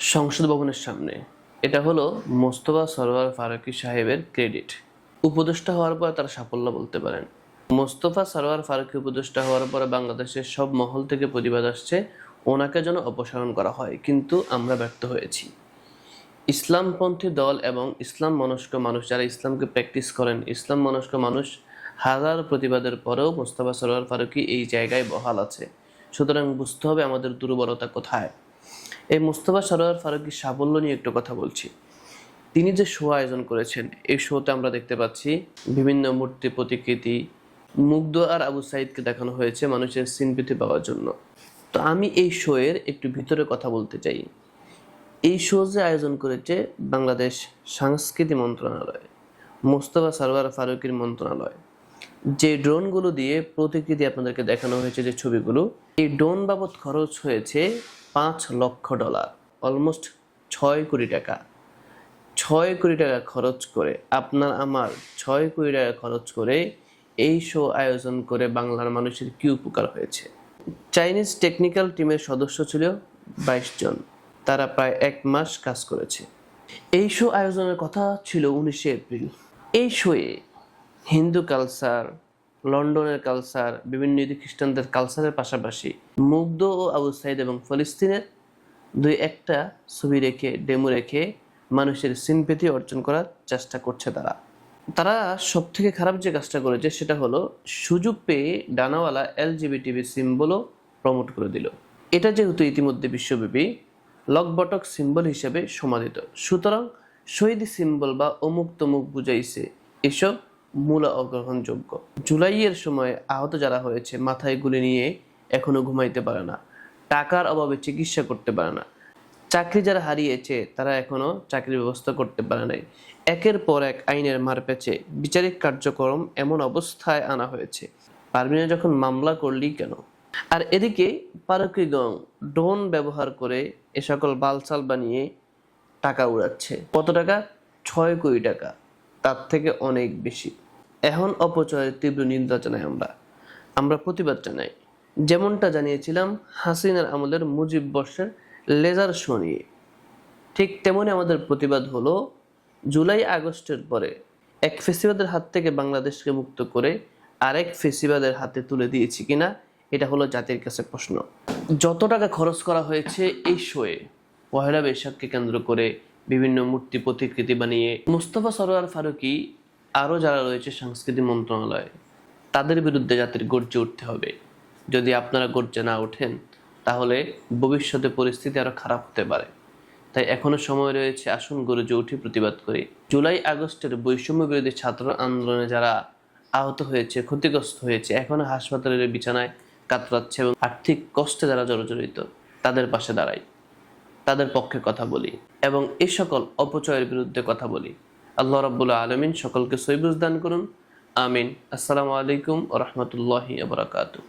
সংসদ ভবনের সামনে। এটা হলো মোস্তফা সরোয়ার ফারুকী সাহেবের ক্রেডিট। উপদেষ্টা হওয়ার পর তার সাফল্য বলতে পারেন। মোস্তফা সরোয়ার ফারুকী উপদেষ্টা হওয়ার পরে বাংলাদেশের সব মহল থেকে প্রতিবাদ আসছে, ওনাকে যেন অপসারণ করা হয়। কিন্তু আমরা ব্যর্থ হয়েছি। ইসলামপন্থী দল এবং ইসলাম মনস্ক মানুষ যারা ইসলামকে প্র্যাকটিস করেন, ইসলাম মনস্ক মানুষ হাজার প্রতিবাদের পরেও মোস্তফা সরোয়ার ফারুকী এই জায়গায় বহাল আছে। সুতরাং বুঝতে হবে আমাদের দুর্বলতা কোথায়। এই মুস্তফা সরোয়ার ফারুকীর সাফল্য নিয়ে একটু কথা বলছি। তিনি যে শো আয়োজন করেছেন, এই শোতে আমরা দেখতে পাচ্ছি বিভিন্ন মূর্তি প্রতিকৃতি, মুগ্ধ আর আবু সাইদকে দেখানো হয়েছে মানুষের সিনপিতি পাওয়ার জন্য। তো আমি এই শো এর একটু ভিতরে কথা বলতে চাই। এই শো যে আয়োজন করেছে বাংলাদেশ সাংস্কৃতিক মন্ত্রণালয়, মোস্তফা সরোয়ার ফারুকির মন্ত্রণালয়। যে ড্রোনগুলো দিয়ে প্রতিকৃতি আপনাদেরকে দেখানো হয়েছে যে ছবিগুলো, এই ড্রোন বাবদ খরচ হয়েছে পাঁচ লক্ষ ডলার অলমোস্ট ছয় কোটি টাকা। ছয় কোটি টাকা খরচ করে, আপনার আমার ছয় কোটি টাকা খরচ করে এই শো আয়োজন করে বাংলার মানুষের কি উপকার হয়েছে? চাইনিজ টেকনিক্যাল টিমের সদস্য ছিল বাইশ জন। তারা প্রায় এক মাস কাজ করেছে। এই শো আয়োজনের কথা ছিল উনিশে এপ্রিল। এই শোয়ে হিন্দু কালচার লন্ডনের কালচার বিভিন্ন ইহুদি খ্রিস্টানদের কালচারের পাশাপাশি মুগ্ধ ও আবু সাইদ এবং ফলিস্তিনের দুই একটা ছবি রেখে ডেমো রেখে মানুষের সিনপেথি অর্জন করার চেষ্টা করছে তারা। তারা সব থেকে খারাপ যে কাজটা করেছে সেটা হলো সুযোগ পেয়ে ডানাওয়ালা এলজিবিটিভি সিম্বলও প্রমোট করে দিল। এটা যেহেতু ইতিমধ্যে বিশ্বব্যাপী লকবটক সিম্বল হিসেবে সমাদিত। সুতরাং শহীদ সিম্বল বা অমুক তমুক বুঝাইছে এসব মূল অগ্রহণযোগ্য। জুলাইয়ের সময় আহত যারা হয়েছে, মাথায় গুলি নিয়ে এখনও ঘুমাইতে পারে না। টাকার অভাবে চিকিৎসা করতে পারে না। চাকরি যারা হারিয়েছে, তারা এখনও চাকরির ব্যবস্থা করতে পারে নাই। একের পর এক আইনের মারপ্যাচে বিচারিক কার্যক্রম এমন অবস্থায় আনা হয়েছে। পারভিনা যখন মামলা করলি কেন? আর এদিকে পারকিগং ড্রোন ব্যবহার করে এ সকল বালসাল বানিয়ে টাকা উড়াচ্ছে। কত টাকা? ছয় কোটি টাকা। তার থেকে অনেক বেশি। এখন অপচয়ের তীব্র নিন্দা জানাই আমরা। আমরা প্রতিবাদ জানাই। যেমনটা জানিয়েছিলাম, হাসিনার আমলের মুজিব বর্ষের লেজার শো নিয়ে। ঠিক তেমনই আমাদের প্রতিবাদ হলো জুলাই আগস্টের পরে এক ফেসিবাদের হাত থেকে বাংলাদেশকে মুক্ত করে আরেক ফেসিবাদের হাতে তুলে দিয়েছি কিনা, এটা হলো জাতির কাছে প্রশ্ন। যত টাকা খরচ করা হয়েছে এই শোয়ে, পহেলা বৈশাখকে কেন্দ্র করে বিভিন্ন মূর্তি প্রতিকৃতি বানিয়ে মুস্তফা সরোয়ার ফারুকি আরও যারা রয়েছে সংস্কৃতি মন্ত্রণালয়, তাদের বিরুদ্ধে জাতির গর্জে উঠতে হবে। যদি আপনারা গর্জে না ওঠেন, তাহলে ভবিষ্যতে পরিস্থিতি আরও খারাপ হতে পারে। তাই এখনও সময় রয়েছে, আসুন গরজে উঠে প্রতিবাদ করি। জুলাই আগস্টের বৈষম্য বিরোধী ছাত্র আন্দোলনে যারা আহত হয়েছে, ক্ষতিগ্রস্ত হয়েছে, এখনও হাসপাতালের বিছানায় কাতরাচ্ছে এবং আর্থিক কষ্টে যারা জর্জরিত, তাদের পাশে দাঁড়াই। তাদের পক্ষে কথা বলি এবং এ সকল অপচয়ের বিরুদ্ধে কথা বলি। আল্লাহ রাবুল্লা আলমিন সকলকে সৈবুজ দান করুন। আমিন। আসসালামু আলাইকুম রহমতুল্লাহি আবরাকাতু